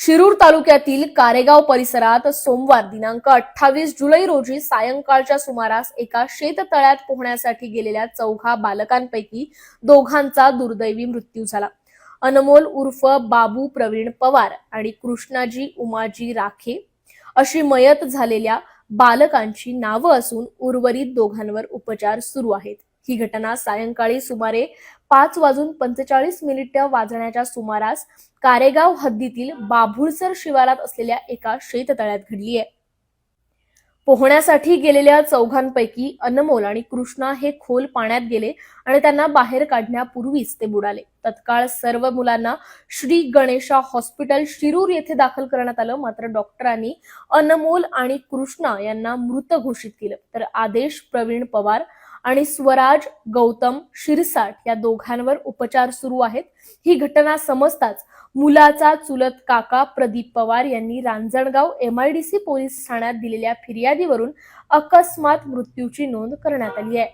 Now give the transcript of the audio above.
शिरूर तालुक्यातील कारेगाव परिसरात सोमवार दिनांक अठ्ठावीस जुलै रोजी सायंकाळच्या सुमारास एका शेततळ्यात पोहण्यासाठी गेलेल्या चौघा बालकांपैकी दोघांचा दुर्दैवी मृत्यू झाला. अनमोल उर्फ बाबू प्रवीण पवार आणि कृष्णाजी उमाजी राखे अशी मयत झालेल्या बालकांची नावं असून उर्वरित दोघांवर उपचार सुरू आहेत. ही घटना सायंकाळी सुमारे पाच वाजून पंचेचाळीस मिनिट वाजण्याच्या सुमारास कारेगाव हद्दीतील बाभुळसर शिवारात असलेल्या एका शेततळ्यात घडली आहे. पोहण्यासाठी गेलेल्या चौघांपैकी अनमोल आणि कृष्णा हे खोल पाण्यात गेले आणि त्यांना बाहेर काढण्यापूर्वीच ते बुडाले. तत्काळ सर्व मुलांना श्री गणेशा हॉस्पिटल शिरूर येथे दाखल करण्यात आलं. मात्र डॉक्टरांनी अनमोल आणि कृष्णा यांना मृत घोषित केलं. तर आदेश प्रवीण पवार आणि स्वराज गौतम शिरसाट या दोघांवर उपचार सुरू आहेत. ही घटना समजताच मुलाचा चुलत काका प्रदीप पवार यांनी रांजणगाव एमआयडीसी पोलीस ठाण्यात दिलेल्या फिर्यादीवरून अकस्मात मृत्यूची नोंद करण्यात आली आहे.